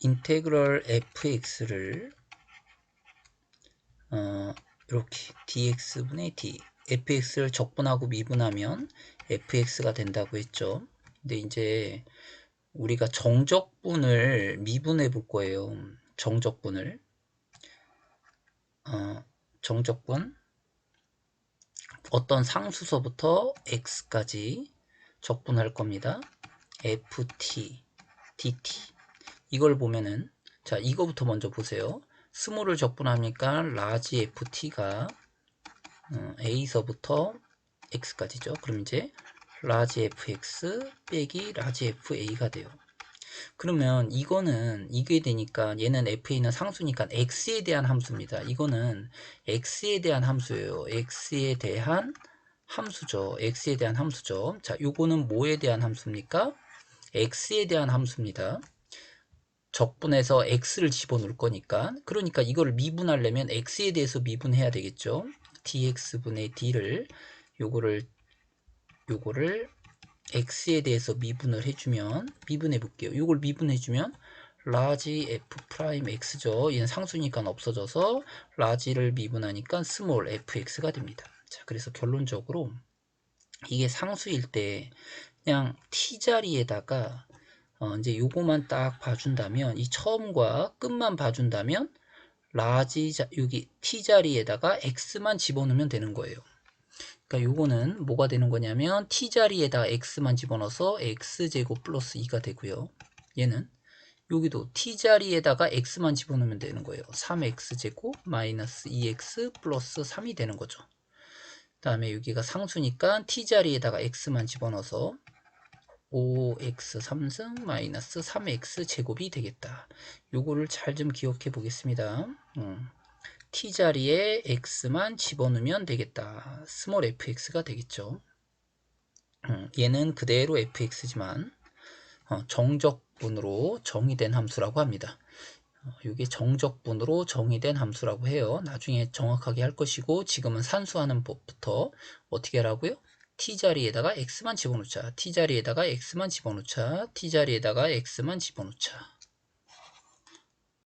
인테그럴 fx를 어, 이렇게 dx분의 d fx를 적분하고 미분하면 fx가 된다고 했죠. 근데 이제 우리가 정적분을 미분해 볼 거예요. 정적분을 어, 정적분 어떤 상수서부터 x까지 적분할 겁니다. ft, dt 이걸 보면은 자 이거부터 먼저 보세요. 스몰을 적분하니까 라지 ft가 어, a서부터 x까지죠. 그럼 이제 라지 fx 빼기 라지 fa가 돼요. 그러면 이거는 이게 되니까 얘는 fa는 상수니까 x에 대한 함수입니다. 이거는 x에 대한 함수예요. x에 대한 함수죠. x에 대한 함수죠. 자, 요거는 뭐에 대한 함수입니까? x에 대한 함수입니다. 적분해서 x를 집어넣을 거니까 그러니까 이걸 미분하려면 x에 대해서 미분해야 되겠죠. dx분의 d를 요거를 요거를 x에 대해서 미분을 해주면 미분해 볼게요. 이걸 미분해주면 라지 f 프라임 x죠. 얘는 상수니까 없어져서 라지를 미분하니까 스몰 fx가 됩니다. 자, 그래서 결론적으로 이게 상수일 때 그냥 t 자리에다가 어, 이제 요거만 딱 봐준다면 이 처음과 끝만 봐준다면 라지 자, 여기 t 자리에다가 x만 집어넣으면 되는 거예요. 그러니까 요거는 뭐가 되는 거냐면 t자리에다 x만 집어넣어서 x제곱 플러스 2가 되고요. 얘는 여기도 t자리에다가 x만 집어넣으면 되는 거예요. 3x제곱 마이너스 2x 플러스 3이 되는 거죠. 그 다음에 여기가 상수니까 t자리에다가 x만 집어넣어서 5x 3승 마이너스 3x 제곱이 되겠다. 요거를 잘 좀 기억해 보겠습니다. 음. t자리에 x만 집어넣으면 되겠다. 스몰 fx가 되겠죠. 음, 얘는 그대로 fx지만 어, 정적분으로 정의된 함수라고 합니다. 어, 이게 정적분으로 정의된 함수라고 해요. 나중에 정확하게 할 것이고 지금은 산수하는 법부터 어떻게 하라고요? T자리에다가 x만 집어넣자. t자리에다가 x만 집어넣자. t자리에다가 x만 집어넣자.